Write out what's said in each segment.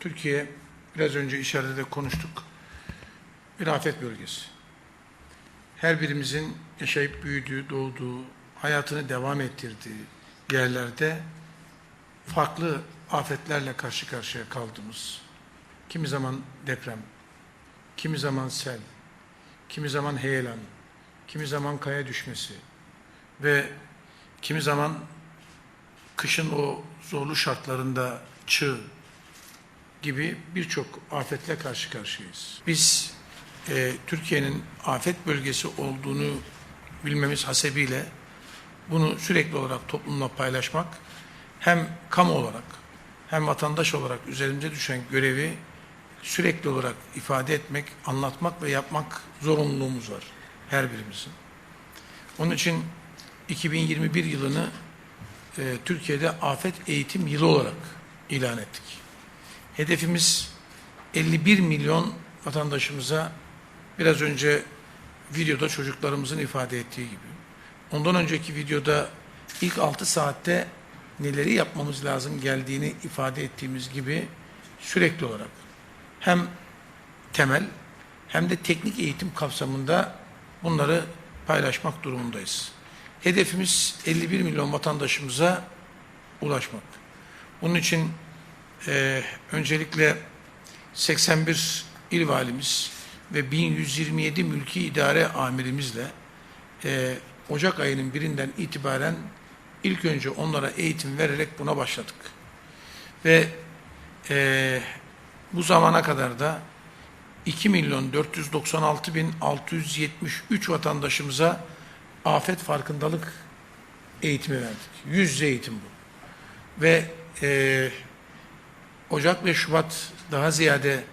Türkiye biraz önce içeride de konuştuk. Bir afet bölgesi. Her birimizin yaşayıp büyüdüğü, doğduğu, hayatını devam ettirdiği yerlerde farklı afetlerle karşı karşıya kaldığımız, kimi zaman deprem, kimi zaman sel, kimi zaman heyelan, kimi zaman kaya düşmesi ve kimi zaman kışın o zorlu şartlarında çığ gibi birçok afetle karşı karşıyayız. Biz e, Türkiye'nin afet bölgesi olduğunu bilmemiz hasebiyle bunu sürekli olarak toplumla paylaşmak hem kamu olarak hem vatandaş olarak üzerimize düşen görevi sürekli olarak ifade etmek, anlatmak ve yapmak zorunluluğumuz var her birimizin. Onun için 2021 yılını e, Türkiye'de afet eğitim yılı olarak ilan ettik. Hedefimiz 51 milyon vatandaşımıza biraz önce videoda çocuklarımızın ifade ettiği gibi. Ondan önceki videoda ilk 6 saatte neleri yapmamız lazım geldiğini ifade ettiğimiz gibi sürekli olarak hem temel hem de teknik eğitim kapsamında bunları paylaşmak durumundayız. Hedefimiz 51 milyon vatandaşımıza ulaşmak. Bunun için e, öncelikle 81 il valimiz ve 1127 mülki idare amirimizle e, Ocak ayının birinden itibaren ilk önce onlara eğitim vererek buna başladık. Ve e, bu zamana kadar da 2 milyon 496 bin 673 vatandaşımıza afet farkındalık eğitimi verdik. Yüz eğitim bu. Ve e, Ocak ve Şubat daha ziyade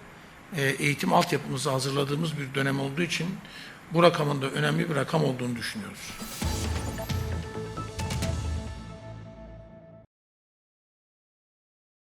e, eğitim altyapımızı hazırladığımız bir dönem olduğu için bu rakamın da önemli bir rakam olduğunu düşünüyoruz.